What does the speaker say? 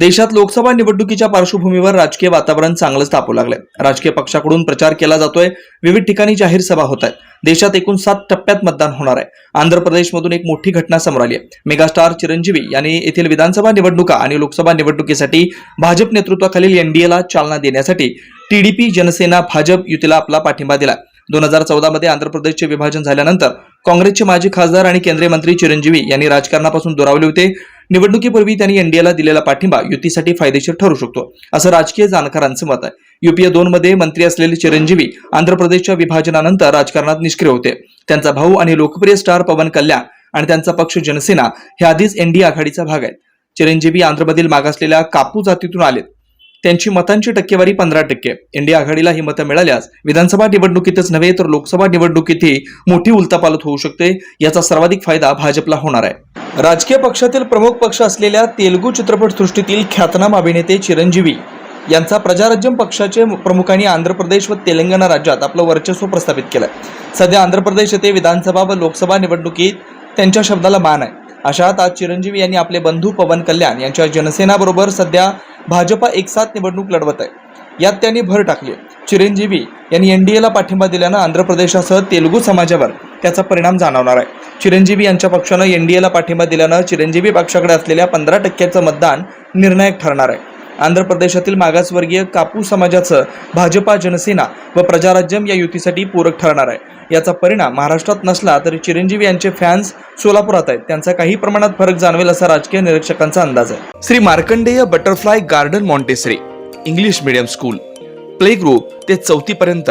देशात लोकसभा निवडणुकीच्या पार्श्वभूमीवर राजकीय वातावरण चांगलंच तापू लागलंय. राजकीय पक्षाकडून प्रचार केला जातोय. विविध ठिकाणी जाहीर सभा होत आहेत. देशात एकूण सात टप्प्यात मतदान होणार आहे. आंध्र प्रदेशमधून एक मोठी घटना समोर आली आहे. मेगास्टार चिरंजीवी यांनी येथील विधानसभा निवडणुका आणि लोकसभा निवडणुकीसाठी भाजप नेतृत्वाखालील एनडीएला चालना देण्यासाठी टीडीपी जनसेना भाजप युतीला आपला पाठिंबा दिला दोन हजार चौदामध्ये आंध्र प्रदेशचे विभाजन झाल्यानंतर काँग्रेसचे माजी खासदार आणि केंद्रीय मंत्री चिरंजीवी यांनी राजकारणापासून दुरावले होते. निवडणुकीपूर्वी त्यांनी एनडीएला दिलेला पाठिंबा युतीसाठी फायदेशीर ठरू शकतो असं राजकीय जाणकारांचं मत आहे. युपीए दोन मध्ये मंत्री असलेले चिरंजीवी आंध्र प्रदेशच्या विभाजनानंतर राजकारणात निष्क्रिय होते. त्यांचा भाऊ आणि लोकप्रिय स्टार पवन कल्याण आणि त्यांचा पक्ष जनसेना हे आधीच एनडीए आघाडीचा भाग आहेत. चिरंजीवी आंध्रमधील मागासलेल्या कापू जातीतून आलेत. त्यांची मतांची टक्केवारी पंधरा टक्के. एनडीए आघाडीला ही मतं मिळाल्यास विधानसभा निवडणुकीतच नव्हे तर लोकसभा निवडणुकीतही मोठी उलतापालत होऊ शकते याचा सर्वाधिक फायदा भाजपला होणार आहे. राजकीय पक्षातील प्रमुख पक्ष असलेल्या तेलुगू चित्रपटसृष्टीतील ख्यातनाम अभिनेते चिरंजीवी यांचा प्रजाराज्यम पक्षाचे प्रमुखांनी आंध्र प्रदेश व तेलंगणा राज्यात आपलं वर्चस्व प्रस्थापित केलं सध्या आंध्र प्रदेश येथे विधानसभा व लोकसभा निवडणुकीत त्यांच्या शब्दाला मान आहे. अशात आज चिरंजीवी यांनी आपले बंधू पवन कल्याण यांच्या जनसेनाबरोबर सध्या भाजपा एक साथ निवडणूक लढवत आहे. यात त्यांनी भर टाकली आहे. चिरंजीवी यांनी एनडीएला पाठिंबा दिल्यानं आंध्र प्रदेशासह तेलुगू समाजावर त्याचा परिणाम जाणवणार आहे. चिरंजीवी यांच्या पक्षानं एनडीएला पाठिंबा दिल्यानं चिरंजीवी पक्षाकडे असलेल्या पंधरा टक्क्याचं मतदान निर्णायक ठरणार आहे. आंध्र प्रदेशातील मागासवर्गीय कापू समाजाचं भाजपा जनसेना व प्रजाराज्यम या युतीसाठी पूरक ठरणार आहे. याचा परिणाम महाराष्ट्रात नसला तरी चिरंजीवी यांचे फॅन्स सोलापुरात आहेत. त्यांचा काही प्रमाणात फरक जाणवेल असा राजकीय निरीक्षकांचा अंदाज आहे. Shri Markandey butterfly garden Montessori English medium school play group ते चौथी पर्यंत